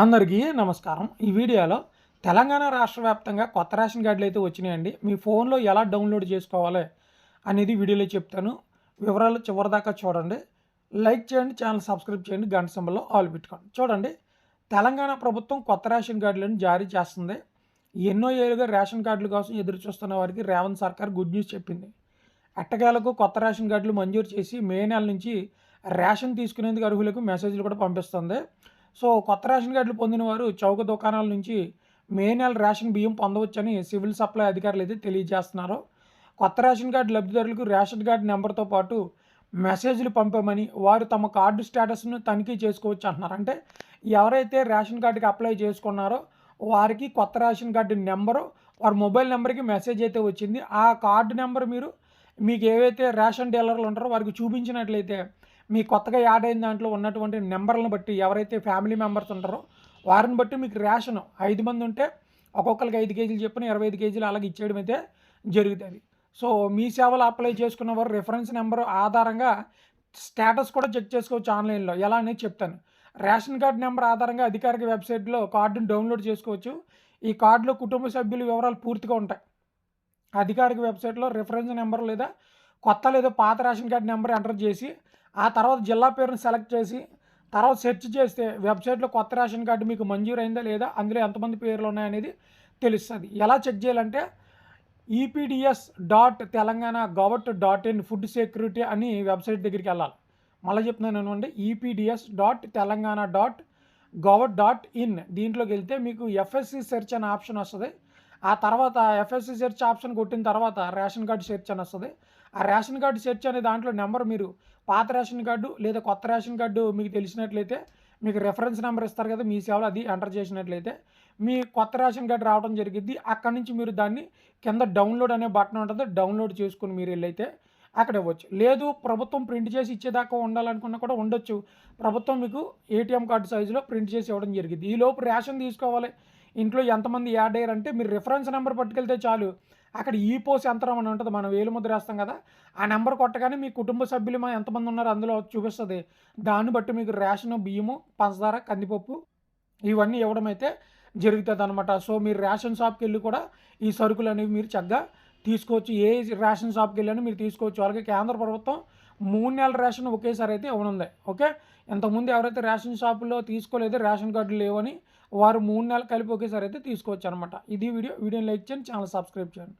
అందరికీ నమస్కారం. ఈ వీడియోలో తెలంగాణ రాష్ట్ర వ్యాప్తంగా కొత్త రేషన్ కార్డులు అయితే వచ్చినాయండి. మీ ఫోన్లో ఎలా డౌన్లోడ్ చేసుకోవాలి అనేది వీడియోలో చెప్తాను. వివరాలు చివరిదాకా చూడండి. లైక్ చేయండి ఛానల్ సబ్స్క్రైబ్ చేయండి గంట సింబల్లో ఆల్ పెట్టుకోండి. చూడండి తెలంగాణ ప్రభుత్వం కొత్త రేషన్ కార్డులను జారీ చేస్తుంది. ఎన్నో ఏళ్ళుగా రేషన్ కార్డుల కోసం ఎదురు చూస్తున్న వారికి రేవంత్ సర్కార్ గుడ్ న్యూస్ చెప్పింది. ఎట్టకేలకు కొత్త రేషన్ కార్డులు మంజూరు చేసి మే నెల నుంచి రేషన్ తీసుకునేందుకు అర్హులకు మెసేజ్లు కూడా పంపిస్తుంది. సో కొత్త రేషన్ కార్డులు పొందిన వారు చౌక దుకాణాల నుంచి మే నెల రేషన్ బియ్యం పొందవచ్చని సివిల్ సప్లై అధికారులు అయితే తెలియజేస్తున్నారు. కొత్త రేషన్ కార్డు లబ్ధిదారులకు రేషన్ కార్డు నెంబర్తో పాటు మెసేజ్లు పంపమని వారు తమ కార్డు స్టేటస్ను తనిఖీ చేసుకోవచ్చు అంటున్నారు. అంటే ఎవరైతే రేషన్ కార్డుకి అప్లై చేసుకున్నారో వారికి కొత్త రేషన్ కార్డు నెంబరు వారి మొబైల్ నెంబర్కి మెసేజ్ అయితే వచ్చింది. ఆ కార్డు నెంబర్ మీరు మీకు ఏవైతే రేషన్ డీలర్లు ఉంటారో వారికి చూపించినట్లయితే మీ కొత్తగా యాడ్ అయిన దాంట్లో ఉన్నటువంటి నెంబర్లను బట్టి ఎవరైతే ఫ్యామిలీ మెంబర్స్ ఉంటారో వారిని బట్టి మీకు రేషన్ ఐదు మంది ఉంటే ఒక్కొక్కరికి ఐదు కేజీలు చెప్పిన ఇరవై ఐదు కేజీలు అలాగే ఇచ్చేయడం అయితే జరుగుతుంది. సో మీ సేవలు అప్లై చేసుకున్న వారు రిఫరెన్స్ నెంబర్ ఆధారంగా స్టేటస్ కూడా చెక్ చేసుకోవచ్చు ఆన్లైన్లో. ఎలా అనేది చెప్తాను. రేషన్ కార్డు నెంబర్ ఆధారంగా అధికారిక వెబ్సైట్లో కార్డును డౌన్లోడ్ చేసుకోవచ్చు. ఈ కార్డులో కుటుంబ సభ్యుల వివరాలు పూర్తిగా ఉంటాయి. అధికారిక వెబ్సైట్లో రిఫరెన్స్ నెంబర్ లేదా కొత్త లేదా పాత రేషన్ కార్డు నెంబర్ ఎంటర్ చేసి ఆ తర్వాత జిల్లా పేరును సెలెక్ట్ చేసి తర్వాత సెర్చ్ చేస్తే వెబ్సైట్లో కొత్త రేషన్ కార్డు మీకు మంజూరైందా లేదా అందులో ఎంతమంది పేర్లు ఉన్నాయనేది తెలుస్తుంది. ఎలా చెక్ చేయాలంటే EPDS dot Telangana govt dot in food security అని వెబ్సైట్ దగ్గరికి వెళ్ళాలి. మళ్ళీ చెప్తున్నాను అనుకోండి EPDS dot Telangana dot govt dot in దీంట్లోకి వెళ్తే మీకు ఎఫ్ఎస్సి సెర్చ్ అనే ఆప్షన్ వస్తుంది. ఆ తర్వాత ఎఫ్ఎస్సి సెర్చ్ ఆప్షన్ కొట్టిన తర్వాత రేషన్ కార్డు సెర్చ్ అని వస్తుంది. ఆ రేషన్ కార్డు సెర్చ్ అనే దాంట్లో నెంబర్ మీరు పాత రేషన్ కార్డు లేదా కొత్త రేషన్ కార్డు మీకు తెలిసినట్లయితే మీకు రెఫరెన్స్ నెంబర్ ఇస్తారు కదా మీ సేవలో అది ఎంటర్ చేసినట్లయితే మీ కొత్త రేషన్ కార్డు రావడం జరిగింది అక్కడి నుంచి మీరు దాన్ని కింద డౌన్లోడ్ అనే బటన్ ఉంటుంది డౌన్లోడ్ చేసుకుని మీరు వెళ్ళైతే అక్కడ ఇవ్వచ్చు. లేదు ప్రభుత్వం ప్రింట్ చేసి ఇచ్చేదాకా ఉండాలనుకున్నా కూడా ఉండొచ్చు. ప్రభుత్వం మీకు ఏటీఎం కార్డు సైజులో ప్రింట్ చేసి ఇవ్వడం జరిగింది ఈ లోపు రేషన్ తీసుకోవాలి. ఇంట్లో ఎంతమంది యాడ్ అయ్యారంటే మీరు రిఫరెన్స్ నెంబర్ పట్టుకెళ్తే చాలు. అక్కడ ఈ పోస్ యంత్రం అని ఉంటుంది మనం వేలు ముద్ర వేస్తాం కదా. ఆ నెంబర్ కొట్టగానే మీ కుటుంబ సభ్యులు మా ఎంతమంది ఉన్నారు అందులో చూపిస్తుంది. దాన్ని బట్టి మీకు రేషన్ బియ్యము పంచదార కందిపప్పు ఇవన్నీ ఇవ్వడం అయితే జరుగుతుంది అనమాట సో మీరు రేషన్ షాప్కి వెళ్ళి కూడా ఈ సరుకులు అనేవి మీరు చక్కగా తీసుకోవచ్చు. ఏ రేషన్ షాప్కి వెళ్ళినా మీరు తీసుకోవచ్చు. అలాగే కేంద్ర ప్రభుత్వం మూడు నెలల రేషన్ ఒకేసారి అయితే ఇవ్వనుంది. ఓకే? ఇంతకుముందు ఎవరైతే రేషన్ షాపులో తీసుకోలేదు రేషన్ కార్డులు లేవని వారు మూడు నెలలు కలిపి ఒకేసారి అయితే తీసుకోవచ్చు అనమాట ఇది వీడియో వీడియోని లైక్ చేయండి ఛానల్ సబ్స్క్రైబ్ చేయండి.